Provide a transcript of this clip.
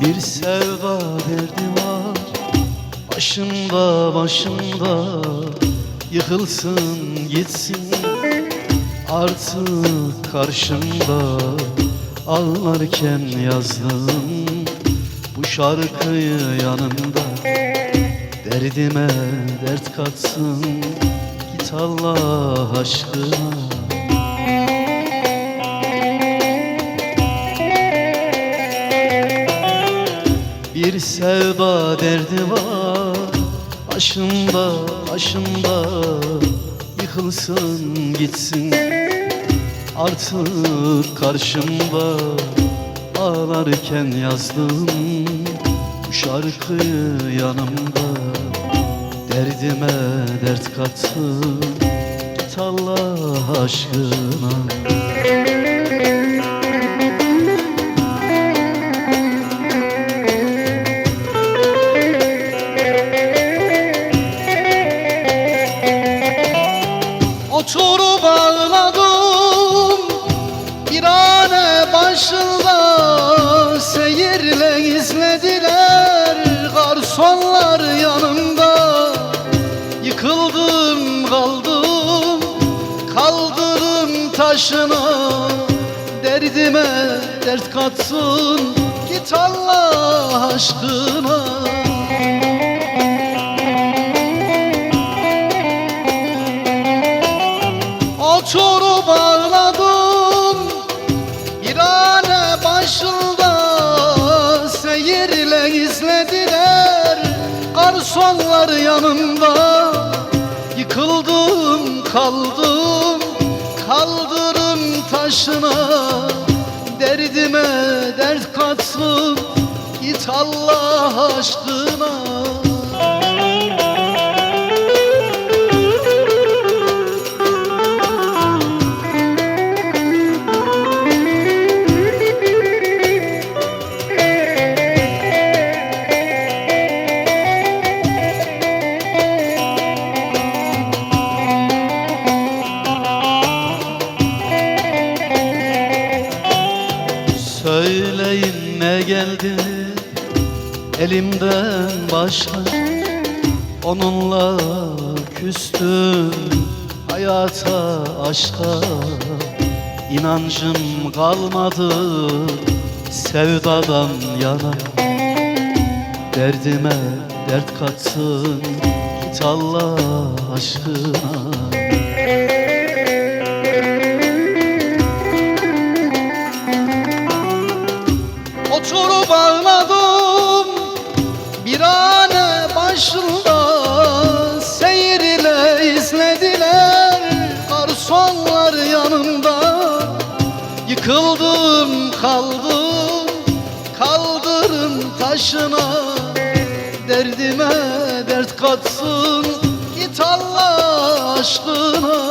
Bir sevda derdim var. Başımda başımda Yıkılsın gitsin. Artık karşımda Ağlarken yazdım Bu şarkıyı yanımda. Derdime dert katsın Git Allah aşkına. Bir sevda derdi var. Başımda, başımda Yıkılsın gitsin. Artık karşımda Ağlarken yazdım Bu şarkıyı yanımda. Derdime dert katsın Git Allah aşkına Oturup ağladım Bir ane başında Seyirle izlediler Garsonlar yanımda. Yıkıldım kaldım Kaldırım taşına Derdime dert katsın Git Allah aşkına Oturup ağladım Bir ane başında Seyirle izlediler. Garsonlar yanımda Yıkıldım kaldım. Kaldırım taşına. Derdime dert katsın. Git Allah aşkına Söyleyin ne geldi? Elimden başka Onunla küstüm hayata aşka. İnancım kalmadı sevdadan yana. Derdime dert katsın git Allah aşkına bir ane başında Seyirle izlediler garsonlar yanımda Yıkıldım kaldım kaldırım taşına. Derdime dert katsın git Allah aşkına